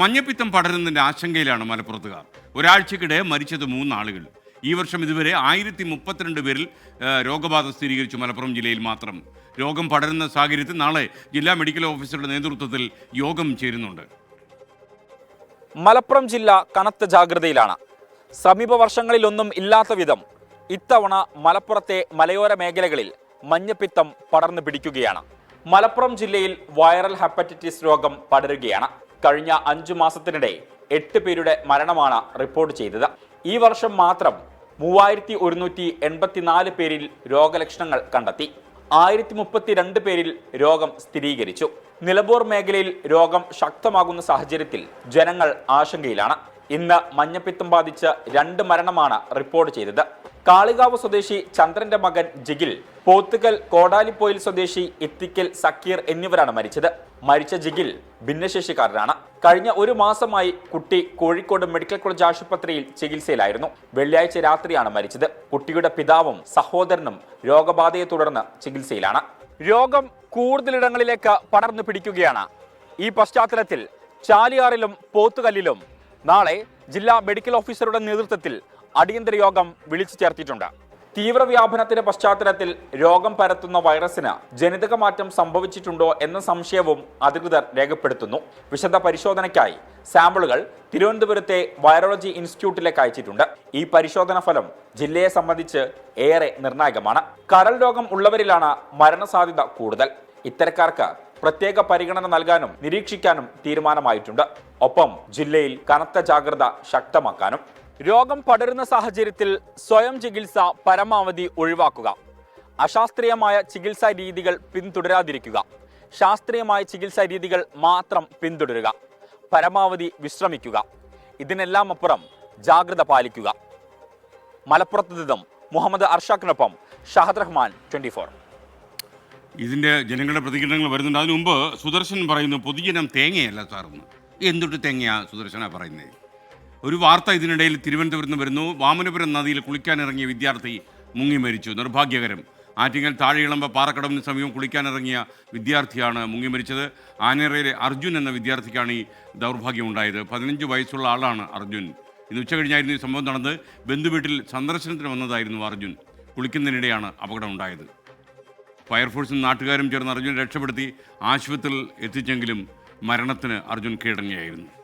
മഞ്ഞപ്പിത്തം പടരുന്നതിന്റെ ആശങ്കയിലാണ് മലപ്പുറത്തുകാർ. ഒരാഴ്ചക്കിടെ മരിച്ചത് മൂന്നാളുകൾ. ഈ വർഷം ഇതുവരെ ആയിരത്തി മുപ്പത്തിരണ്ട് പേരിൽ രോഗബാധ സ്ഥിരീകരിച്ചു മലപ്പുറം ജില്ലയിൽ മാത്രം. രോഗം പടരുന്ന സാഹചര്യത്തിൽ നാളെ ജില്ലാ മെഡിക്കൽ ഓഫീസറുടെ നേതൃത്വത്തിൽ യോഗം ചേരുന്നുണ്ട്. മലപ്പുറം ജില്ല കനത്ത ജാഗ്രതയിലാണ്. സമീപ വർഷങ്ങളിലൊന്നും ഇല്ലാത്ത വിധം ഇത്തവണ മലപ്പുറത്തെ മലയോര മേഖലകളിൽ മഞ്ഞപ്പിത്തം പടർന്നു പിടിക്കുകയാണ്. മലപ്പുറം ജില്ലയിൽ വൈറൽ ഹെപ്പറ്റൈറ്റിസ് രോഗം പടരുകയാണ്. കഴിഞ്ഞ അഞ്ചു മാസത്തിനിടെ എട്ട് പേരുടെ മരണമാണ് റിപ്പോർട്ട് ചെയ്തത്. ഈ വർഷം മാത്രം മൂവായിരത്തി ഒരുന്നൂറ്റി എൺപത്തിനാല് പേരിൽ രോഗലക്ഷണങ്ങൾ കണ്ടെത്തി. ആയിരത്തി മുപ്പത്തിരണ്ട് പേരിൽ രോഗം സ്ഥിരീകരിച്ചു. നിലമ്പൂർ മേഖലയിൽ രോഗം ശക്തമാകുന്ന സാഹചര്യത്തിൽ ജനങ്ങൾ ആശങ്കയിലാണ്. ഇന്ന് മഞ്ഞപ്പിത്തം ബാധിച്ച് രണ്ട് മരണമാണ് റിപ്പോർട്ട് ചെയ്തത്. കാളികാവ് സ്വദേശി ചന്ദ്രന്റെ മകൻ ജിഗിൽ പോത്തുകൽ കോടാലിപ്പോയിൽ സ്വദേശി ഇത്തിക്കൽ സക്കീർ എന്നിവരാണ് മരിച്ചത്. മരിച്ച ജിഗിൽ ഭിന്നശേഷിക്കാരനാണ്. കഴിഞ്ഞ ഒരു മാസമായി കുട്ടി കോഴിക്കോട് മെഡിക്കൽ കോളേജ് ആശുപത്രിയിൽ ചികിത്സയിലായിരുന്നു. വെള്ളിയാഴ്ച രാത്രിയാണ് മരിച്ചത്. കുട്ടിയുടെ പിതാവും സഹോദരനും രോഗബാധയെ തുടർന്ന് ചികിത്സയിലാണ്. രോഗം കൂടുതലിടങ്ങളിലേക്ക് പടർന്നു പിടിക്കുകയാണ്. ഈ പശ്ചാത്തലത്തിൽ ചാലിയാറിലും പോത്തുകല്ലിലും നാളെ ജില്ലാ മെഡിക്കൽ ഓഫീസറുടെ നേതൃത്വത്തിൽ അടിയന്തര യോഗം വിളിച്ചു ചേർത്തിട്ടുണ്ട്. തീവ്രവ്യാപനത്തിന്റെ പശ്ചാത്തലത്തിൽ രോഗം പരത്തുന്ന വൈറസിന് ജനിതക മാറ്റം സംഭവിച്ചിട്ടുണ്ടോ എന്ന സംശയവും അധികൃതർ രേഖപ്പെടുത്തുന്നു. വിശദ പരിശോധനയ്ക്കായി സാമ്പിളുകൾ തിരുവനന്തപുരത്തെ വൈറോളജി ഇൻസ്റ്റിറ്റ്യൂട്ടിലേക്ക് അയച്ചിട്ടുണ്ട്. ഈ പരിശോധന ഫലം ജില്ലയെ സംബന്ധിച്ച് ഏറെ നിർണായകമാണ്. കരൾ രോഗം ഉള്ളവരിലാണ് മരണസാധ്യത കൂടുതൽ. ഇത്തരക്കാർക്ക് പ്രത്യേക പരിഗണന നൽകാനും നിരീക്ഷിക്കാനും തീരുമാനമായിട്ടുണ്ട്. ഒപ്പം ജില്ലയിൽ കനത്ത ജാഗ്രത ശക്തമാക്കാനും. രോഗം പടരുന്ന സാഹചര്യത്തിൽ സ്വയം ചികിത്സ പരമാവധി ഒഴിവാക്കുക. അശാസ്ത്രീയമായ ചികിത്സാ രീതികൾ പിന്തുടരാതിരിക്കുക. ശാസ്ത്രീയമായ ചികിത്സാ രീതികൾ മാത്രം പിന്തുടരുക. പരമാവധി വിശ്രമിക്കുക. ഇതിനെല്ലാം അപ്പുറം ജാഗ്രത പാലിക്കുക. മലപ്പുറത്ത് നിന്നും മുഹമ്മദ് അർഷാഖിനൊപ്പം ഷഹദ് റഹ്മാൻ ട്വന്റി ഫോർ. ഇതിന്റെ ജനങ്ങളുടെ പ്രതികരണങ്ങൾ വരുന്നുണ്ട്. അതിനുമുമ്പ് സുദർശൻ പറയുന്നു പൊതുജനം തേങ്ങയല്ല സാറെന്ന് എന്തൊട്ട് തേങ്ങയാ സുദർശന പറയുന്നത് ഒരു വാർത്ത ഇതിനിടയിൽ തിരുവനന്തപുരത്ത് നിന്ന് വരുന്നു. വാമനപുരം നദിയിൽ കുളിക്കാനിറങ്ങിയ വിദ്യാർത്ഥി മുങ്ങി മരിച്ചു. നിർഭാഗ്യകരം. ആറ്റിങ്ങൽ താഴെയിളമ്പ പാറക്കടവിന് സമീപം കുളിക്കാനിറങ്ങിയ വിദ്യാർത്ഥിയാണ് മുങ്ങി മരിച്ചത്. ആനേറയിലെ അർജുൻ എന്ന വിദ്യാർത്ഥിക്കാണ് ഈ ദൗർഭാഗ്യം ഉണ്ടായത് പതിനഞ്ച് വയസ്സുള്ള ആളാണ് അർജുൻ. ഇന്ന് ഉച്ച കഴിഞ്ഞായിരുന്നു ഈ സംഭവം നടന്നത്. ബന്ധുവീട്ടിൽ സന്ദർശനത്തിന് വന്നതായിരുന്നു അർജുൻ. കുളിക്കുന്നതിനിടെയാണ് അപകടമുണ്ടായത്. ഫയർഫോഴ്സും നാട്ടുകാരും ചേർന്ന് അർജുനെ രക്ഷപ്പെടുത്തി ആശുപത്രിയിൽ എത്തിച്ചെങ്കിലും മരണത്തിന് അർജുൻ കീഴടങ്ങിയായിരുന്നു.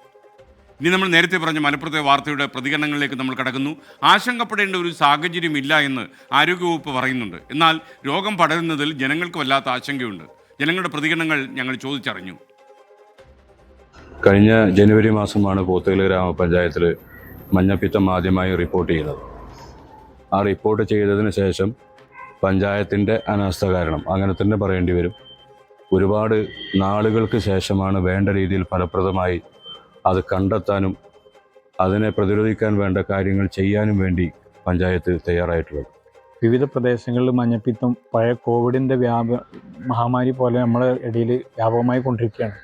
ഇനി നമ്മൾ നേരത്തെ പറഞ്ഞ മലപ്പുറത്തെ വാർത്തയുടെ പ്രതികരണങ്ങളിലേക്ക് നമ്മൾ കടക്കുന്നു. ആശങ്കപ്പെടേണ്ട ഒരു സാഹചര്യമില്ല എന്ന് ആരോഗ്യവകുപ്പ് പറയുന്നുണ്ട്. എന്നാൽ രോഗം പടരുന്നതിൽ ജനങ്ങൾക്ക് വല്ലാത്ത ആശങ്കയുണ്ട്. ജനങ്ങളുടെ പ്രതികരണങ്ങൾ ഞങ്ങൾ ചോദിച്ചറിഞ്ഞു. കഴിഞ്ഞ ജനുവരി മാസമാണ് പോത്തുകൽ ഗ്രാമപഞ്ചായത്തിൽ മഞ്ഞപ്പിത്തം ആദ്യമായി റിപ്പോർട്ട് ചെയ്തത്. ആ റിപ്പോർട്ട് ചെയ്തതിന് ശേഷം പഞ്ചായത്തിന്റെ അനാസ്ഥ കാരണം അങ്ങനെ തന്നെ പറയേണ്ടി വരും. ഒരുപാട് നാളുകൾക്ക് ശേഷമാണ് വേണ്ട രീതിയിൽ ഫലപ്രദമായി അത് കണ്ടെത്താനും അതിനെ പ്രതിരോധിക്കാൻ വേണ്ട കാര്യങ്ങൾ ചെയ്യാനും വേണ്ടി പഞ്ചായത്ത് തയ്യാറായിട്ടുള്ളത്. വിവിധ പ്രദേശങ്ങളിൽ മഞ്ഞപ്പിത്തം പഴയ കോവിഡിന്റെ വ്യാപ മഹാമാരി പോലെ നമ്മുടെ ഇടയിൽ വ്യാപകമായി കൊണ്ടിരിക്കുകയാണ്.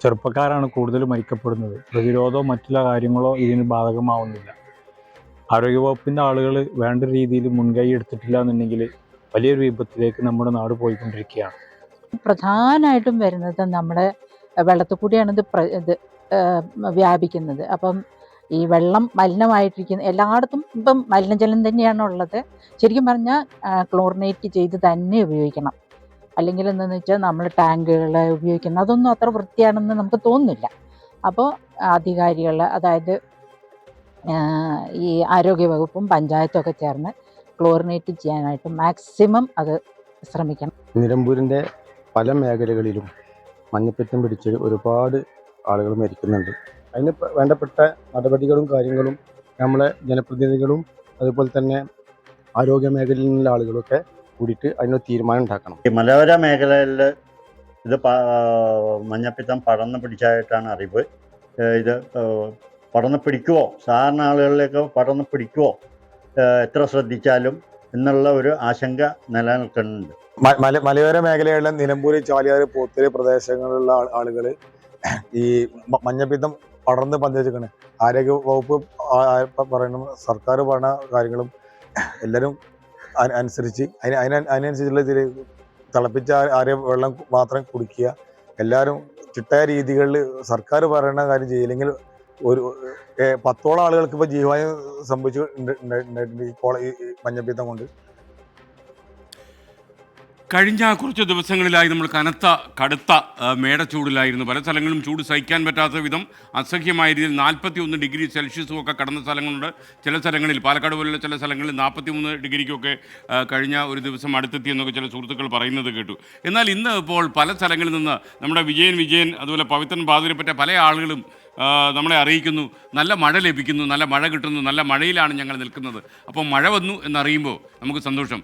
ചെറുപ്പക്കാരാണ് കൂടുതൽ മരിക്കപ്പെടുന്നത്. പ്രതിരോധമോ മറ്റുള്ള കാര്യങ്ങളോ ഇതിന് ബാധകമാവുന്നില്ല. ആരോഗ്യവകുപ്പിന്റെ ആളുകൾ വേണ്ട രീതിയിൽ മുൻകൈ എടുത്തിട്ടില്ല എന്നുണ്ടെങ്കിൽ വലിയൊരു വിപത്തിലേക്ക് നമ്മുടെ നാട് പോയിക്കൊണ്ടിരിക്കുകയാണ്. പ്രധാനമായിട്ടും വരുന്നത് നമ്മുടെ വെള്ളത്തിൽ കൂടിയാണ് ഇത് പ്ര ഇത് ആ, വ്യാപിക്കുന്നത്. അപ്പം ഈ വെള്ളം മലിനമായിട്ടിരിക്കുന്ന എല്ലായിടത്തും ഇപ്പം മലിനജലം തന്നെയാണ് ഉള്ളത് ശരിക്കും പറഞ്ഞാൽ ക്ലോറിനേറ്റ് ചെയ്ത് തന്നെ ഉപയോഗിക്കണം. അല്ലെങ്കിൽ എന്താണെന്ന് വെച്ചാൽ നമ്മൾ ടാങ്കുകൾ ഉപയോഗിക്കുന്നത് അതൊന്നും അത്ര വൃത്തിയാണെന്ന് നമുക്ക് തോന്നുന്നില്ല. അപ്പോൾ അധികാരികൾ അതായത് ഈ ഈ ആരോഗ്യവകുപ്പും പഞ്ചായത്തും ഒക്കെ ചേർന്ന് ക്ലോറിനേറ്റ് ചെയ്യാനായിട്ട് മാക്സിമം അത് ശ്രമിക്കണം. നിലമ്പൂരിന്റെ പല മേഖലകളിലും മഞ്ഞപ്പിത്തം പിടിച്ച് ഒരുപാട് ആളുകൾ മരിക്കുന്നുണ്ട്. അതിന് വേണ്ടപ്പെട്ട നടപടികളും കാര്യങ്ങളും നമ്മളെ ജനപ്രതിനിധികളും അതുപോലെ തന്നെ ആരോഗ്യ മേഖലയിൽ നിന്നുള്ള ആളുകളൊക്കെ കൂടിയിട്ട് അതിനൊരു തീരുമാനം ഉണ്ടാക്കണം. ഈ മലയോര മേഖലയിൽ ഇത് മഞ്ഞപ്പിത്തം പടർന്നു പിടിച്ചായിട്ടാണ് അറിവ്. ഇത് പടർന്നു പിടിക്കുമോ പിടിക്കുവോ? സാധാരണ ആളുകളിലേക്ക് പടർന്നു പിടിക്കുവോ? എത്ര ശ്രദ്ധിച്ചാലും എന്നുള്ള ഒരു ആശങ്ക നിലനിൽക്കുന്നുണ്ട്. മലയോര മേഖലകളിലെ നിലമ്പൂർ ചാലിയാർ പോത്തൂര് പ്രദേശങ്ങളിലുള്ള ആളുകൾ ഈ മഞ്ഞപ്പിത്തം പടർന്ന് പന്തേച്ചിരിക്കണ് ആരോഗ്യ വകുപ്പ് പറയണം സർക്കാർ പറഞ്ഞ കാര്യങ്ങളും എല്ലാവരും അനുസരിച്ച് അതിന് അതിന് അതിനനുസരിച്ചുള്ള ഇതിൽ തിളപ്പിച്ച ആരെയും ആരെ വെള്ളം മാത്രം കുടിക്കുക. എല്ലാവരും ചിട്ടയ രീതികളിൽ സർക്കാർ പറയുന്ന കാര്യം ചെയ്യില്ലെങ്കിൽ ഒരു പത്തോളം ആളുകൾക്ക് ഇപ്പോൾ ജീവായം സംഭവിച്ചു ഈ കോള ഈ മഞ്ഞപ്പിത്തം കൊണ്ട്. കഴിഞ്ഞ കുറച്ച് ദിവസങ്ങളിലായി നമ്മൾ കനത്ത കടുത്ത മേടച്ചൂടിലായിരുന്നു. പല സ്ഥലങ്ങളും ചൂട് സഹിക്കാൻ പറ്റാത്ത വിധം അസഹ്യമായ രീതിയിൽ നാൽപ്പത്തി ഒന്ന് ഡിഗ്രി സെൽഷ്യസും ഒക്കെ കടന്ന സ്ഥലങ്ങളുണ്ട്. ചില സ്ഥലങ്ങളിൽ പാലക്കാട് പോലുള്ള ചില സ്ഥലങ്ങളിൽ നാൽപ്പത്തി മൂന്ന് ഡിഗ്രിക്കൊക്കെ കഴിഞ്ഞ ഒരു ദിവസം അടുത്തെത്തി എന്നൊക്കെ ചില സുഹൃത്തുക്കൾ പറയുന്നത് കേട്ടു. എന്നാൽ ഇന്ന് ഇപ്പോൾ പല സ്ഥലങ്ങളിൽ നിന്ന് നമ്മുടെ വിജയൻ വിജയൻ അതുപോലെ പവിത്രൻ ബാദുരപ്പറ്റ പല ആളുകളും നമ്മളെ അറിയിക്കുന്നു. നല്ല മഴ ലഭിക്കുന്നു നല്ല മഴ കിട്ടുന്നു നല്ല മഴയിലാണ് ഞങ്ങൾ നിൽക്കുന്നത്. അപ്പോൾ മഴ വന്നു എന്നറിയുമ്പോൾ നമുക്ക് സന്തോഷം.